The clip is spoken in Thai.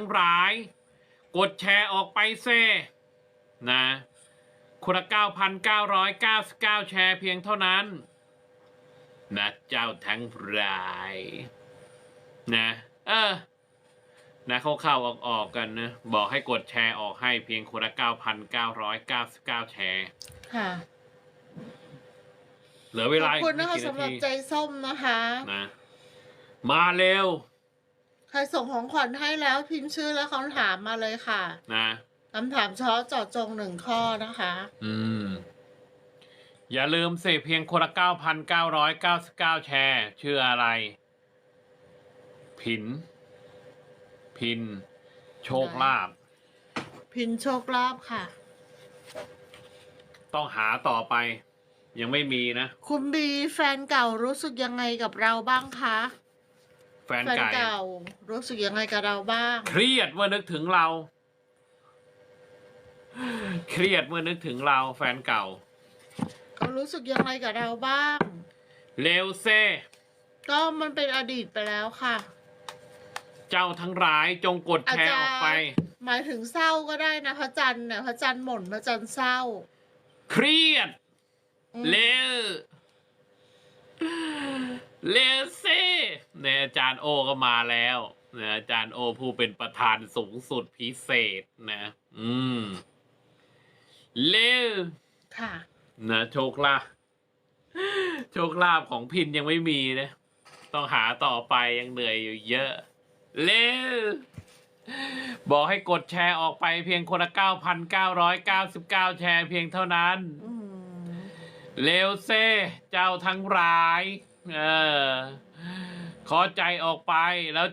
ทั้งหลาย กดแชร์ออกไปเซ่นะคนละ9,999 แชร์เพียงเท่านั้น นะเจ้าทั้งหลายนะเออนะเข้าเข้าออกออกๆกันนะ บอกให้กดแชร์ออกให้เพียงคนละ9,999 แชร์ค่ะเหลือเวขลาอบอีกคุณไม่นะคะกี่สำหรับนาทีใจส้มนะคะนะมาเร็ว ใครส่งของขวัญให้แล้วพิมพ์ชื่อและคำถามมาเลยค่ะนะคำถามเฉพาะเจาะจงหนึ่งข้อนะคะ อืม อย่าลืมเสพเพียงคนละ9,999แชร์ ชื่ออะไร ผิน พิน โชคลาภพินโชคลาภค่ะ ต้องหาต่อไป ยังไม่มีนะ คุณบีแฟนเก่ารู้สึกยังไงกับเราบ้างคะแฟนแฟนไก่ เก่ารู้สึกยังไงกับเราบ้าง เครียดเมื่อนึกถึงเรา เครียดเมื่อนึกถึงเราแฟนเก่า เขารู้สึกยังไงกับเราบ้าง เลวเซ ก็มันเป็นอดีตไปแล้วค่ะ เจ้าทั้งหลายจงกดอาจแชร์จะออกไป หมายถึงเศร้าก็ได้นะพระจันทร์เนี่ยพระจันทร์หม่นพระจันทร์เศร้า เครียด อืมเลวเลวเซ่ เนี่ยอาจารย์โอก็มาแล้วนะอาจารย์โอผู้เป็นประธานสูงสุดพิเศษนะ อืมเลวค่ะนะโชคลาภโชคลาภของพินยังไม่มีนะต้องหาต่อไปยังเหนื่อยอยู่เยอะ เร็วบอกให้กดแชร์ออกไปเพียงคนละ9,999แชร์เพียงเท่านั้นอืมเร็วเซ่เจ้าทั้งหลาย เออ ขอใจออกไปแล้ว